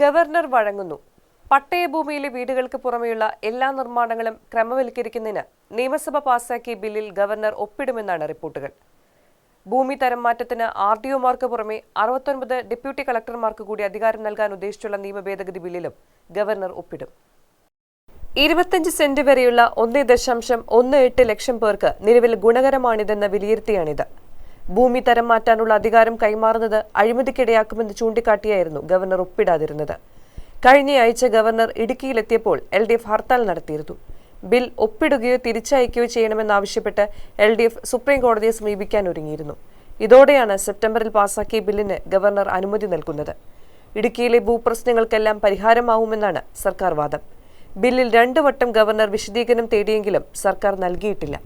Governor വഴങ്ങുന്നു. പട്ടയഭൂമിയിലെ വീടുകൾക്ക് പുറമെയുള്ള എല്ലാ നിർമ്മാണങ്ങളും ക്രമവൽക്കരിക്കുന്നതിന് നിയമസഭ പാസാക്കിയ ബില്ലിൽ ഗവർണർ ഒപ്പിടുമെന്നാണ് റിപ്പോർട്ടുകൾ. ഭൂമി തരം മാറ്റത്തിന് ആർ ഡി ഒമാർക്ക് പുറമെ അറുപത്തൊൻപത് ഡെപ്യൂട്ടി കളക്ടർമാർക്ക് കൂടി അധികാരം നൽകാൻ ഉദ്ദേശിച്ചുള്ള നിയമ ഭേദഗതി ബില്ലിലും ഗവർണർ ഒപ്പിടും. ഇരുപത്തഞ്ച് സെന്റ് വരെയുള്ള ഒന്ന് ദശാംശം ഒന്ന് എട്ട് ലക്ഷം പേർക്ക് നിലവിൽ ഗുണകരമാണിതെന്ന് വിലയിരുത്തിയാണിത്. ഭൂമി തരം മാറ്റാനുള്ള അധികാരം കൈമാറുന്നത് അഴിമതിക്കിടയാക്കുമെന്ന് ചൂണ്ടിക്കാട്ടിയായിരുന്നു ഗവർണർ ഒപ്പിടാതിരുന്നത്. കഴിഞ്ഞയാഴ്ച ഗവർണർ ഇടുക്കിയിലെത്തിയപ്പോൾ എൽ ഡി എഫ് ഹർത്താൽ നടത്തിയിരുന്നു. ബിൽ ഒപ്പിടുകയോ തിരിച്ചയക്കുകയോ ചെയ്യണമെന്നാവശ്യപ്പെട്ട് എൽ ഡി എഫ് സുപ്രീം കോടതിയെ സമീപിക്കാൻ ഒരുങ്ങിയിരുന്നു. ഇതോടെയാണ് സെപ്റ്റംബറിൽ പാസാക്കിയ ബില്ലിന് ഗവർണർ അനുമതി നൽകുന്നത്. ഇടുക്കിയിലെ ഭൂപ്രശ്നങ്ങൾക്കെല്ലാം പരിഹാരമാവുമെന്നാണ് സർക്കാർ വാദം. ബില്ലിൽ രണ്ടു വട്ടം ഗവർണർ വിശദീകരണം തേടിയെങ്കിലും സർക്കാർ നൽകിയിട്ടില്ല.